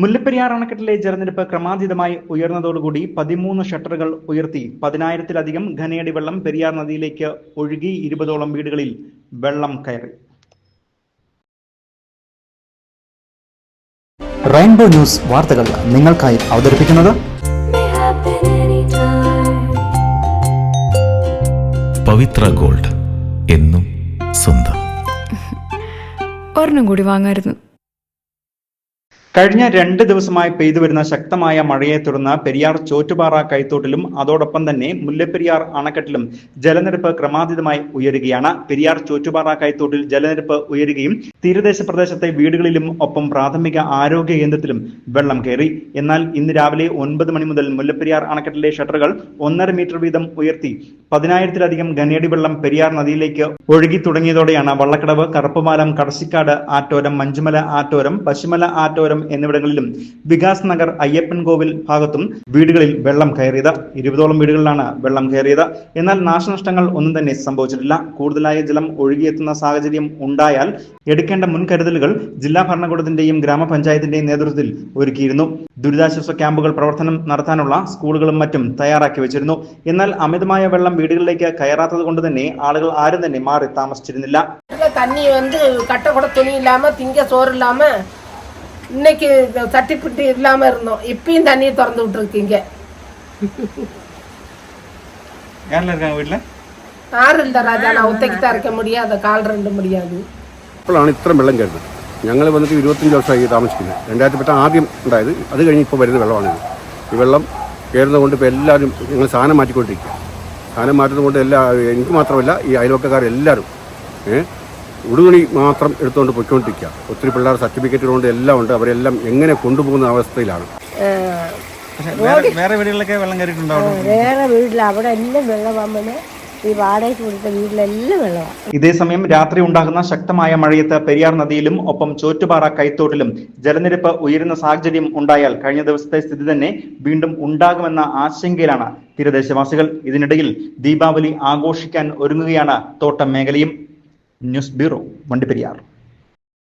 മുല്ലപ്പെരിയാർ അണക്കെട്ടിലെ ജലനിരപ്പ് ക്രമാതീതമായി ഉയർന്നതോടുകൂടി പതിമൂന്ന് ഷട്ടറുകൾ ഉയർത്തി പതിനായിരത്തിലധികം ഘനയടി വെള്ളം പെരിയാർ നദിയിലേക്ക് ഒഴുകി ഇരുപതോളം വീടുകളിൽ വെള്ളം കയറി. റെയിൻബോ ന്യൂസ് വാർത്തകൾ നിങ്ങൾക്കായി അവതരിപ്പിക്കുന്നത്. പവിത്ര ഗോൾഡ് എന്നും സ്വന്തം. ഒരെണ്ണം കൂടി വാങ്ങായിരുന്നു. കഴിഞ്ഞ രണ്ട് ദിവസമായി പെയ്തു വരുന്ന ശക്തമായ മഴയെ തുടർന്ന് പെരിയാർ ചോറ്റുപാറ കൈത്തോട്ടിലും അതോടൊപ്പം തന്നെ മുല്ലപ്പെരിയാർ അണക്കെട്ടിലും ജലനിരപ്പ് ക്രമാതീതമായി ഉയരുകയാണ്. പെരിയാർ ചോറ്റുപാറ കൈത്തോട്ടിൽ ജലനിരപ്പ് ഉയരുകയും തീരദേശ പ്രദേശത്തെ വീടുകളിലും ഒപ്പം പ്രാഥമിക ആരോഗ്യ കേന്ദ്രത്തിലും വെള്ളം കയറി. എന്നാൽ ഇന്ന് രാവിലെ ഒൻപത് മണി മുതൽ മുല്ലപ്പെരിയാർ അണക്കെട്ടിലെ ഷട്ടറുകൾ ഒന്നര മീറ്റർ വീതം ഉയർത്തി പതിനായിരത്തിലധികം ഗണേടി വെള്ളം പെരിയാർ നദിയിലേക്ക് ഒഴുകി തുടങ്ങിയതോടെയാണ് വള്ളക്കടവ് കറുപ്പുമാലം കടശിക്കാട് ആറ്റോരം മഞ്ചുമല ആറ്റോരം പശുമല ആറ്റോരം എന്നിവിടങ്ങളിലും വികാസ് നഗർ അയ്യപ്പൻ കോവിൽ ഭാഗത്തും വീടുകളിൽ വെള്ളം കയറിയത്. ഇരുപതോളം വീടുകളിലാണ് വെള്ളം കയറിയത്. എന്നാൽ നാശനഷ്ടങ്ങൾ ഒന്നും തന്നെ സംഭവിച്ചിട്ടില്ല. കൂടുതലായ ജലം ഒഴുകിയെത്തുന്ന സാഹചര്യം ഉണ്ടായാൽ എടുക്കേണ്ട മുൻകരുതലുകൾ ജില്ലാ ഭരണകൂടത്തിന്റെയും ഗ്രാമപഞ്ചായത്തിന്റെയും നേതൃത്വത്തിൽ ഒരുക്കിയിരുന്നു. ദുരിതാശ്വാസ ക്യാമ്പുകൾ പ്രവർത്തനം നടത്താനുള്ള സ്കൂളുകളും മറ്റും തയ്യാറാക്കി വെച്ചിരുന്നു. എന്നാൽ അമിതമായ വെള്ളം വീടുകളിലേക്ക് കയറാത്തത് കൊണ്ട് തന്നെ ആളുകൾ ആരും തന്നെ മാറി താമസിച്ചിരുന്നില്ല இல்ல, தண்ணி வந்து கட்ட கூட துணி இல்லாம திங்க சோறு இல்லாம இன்னைக்கு தட்டி பிட்டு இல்லாம இருந்தோம் இப்பயும் தண்ணியை திறந்து விட்டுருக்கீங்க വീട്ടില് ஆறு இல்ல ராஜா நான் ஒத்தைக்கு தான் இருக்க முடியாது கால் ரெண்டு முடியாது ഇപ്പോഴാണ് ഇത്രയും വെള്ളം കയറുന്നത് ഞങ്ങൾ വന്നിട്ട് ഇരുപത്തഞ്ച് വർഷമായി താമസിക്കുന്നത് രണ്ടായിരത്തി പത്ത് ആദ്യം ഉണ്ടായത് അത് കഴിഞ്ഞ് ഇപ്പോൾ വരുന്ന വെള്ളമാണിത് ഈ വെള്ളം കയറുന്നത് കൊണ്ട് ഇപ്പോൾ എല്ലാവരും ഞങ്ങൾ സാധനം മാറ്റിക്കൊണ്ടിരിക്കുക സാധനം മാറ്റുന്നത് കൊണ്ട് എല്ലാ എനിക്ക് മാത്രമല്ല ഈ അയൽവക്കക്കാരെല്ലാവരും ഏഹ് ഉടുതുണി മാത്രം എടുത്തുകൊണ്ട് പൊയ്ക്കൊണ്ടിരിക്കുക. ഒത്തിരി പിള്ളേർ സർട്ടിഫിക്കറ്റുകളുണ്ട് എല്ലാം ഉണ്ട്. അവരെല്ലാം എങ്ങനെ കൊണ്ടുപോകുന്ന അവസ്ഥയിലാണ്. വേറെ വീടുകളിലൊക്കെ വെള്ളം കയറിയിട്ടുണ്ടാവും? വേറെ വീട്ടിൽ അവിടെ എല്ലാം വെള്ളമാകുമ്പോൾ ഈ വാടകയ്ക്ക് കൊടുത്ത വീട്ടിലെല്ലാം വെള്ളമാണ് ഇതേസമയം രാത്രി ഉണ്ടാകുന്ന ശക്തമായ മഴയത്ത് പെരിയാർ നദിയിലും ഒപ്പം ചോറ്റുപാറ കൈത്തോട്ടിലും ജലനിരപ്പ് ഉയരുന്ന സാഹചര്യം ഉണ്ടായാൽ കഴിഞ്ഞ ദിവസത്തെ സ്ഥിതി തന്നെ വീണ്ടും ഉണ്ടാകുമെന്ന ആശങ്കയിലാണ്. തീരദേശവാസികൾ ഇതിനിടയിൽ ദീപാവലി ആഘോഷിക്കാൻ ഒരുങ്ങുകയാണ് തോട്ടം മേഖലയും. News bureau Vandiperiyar.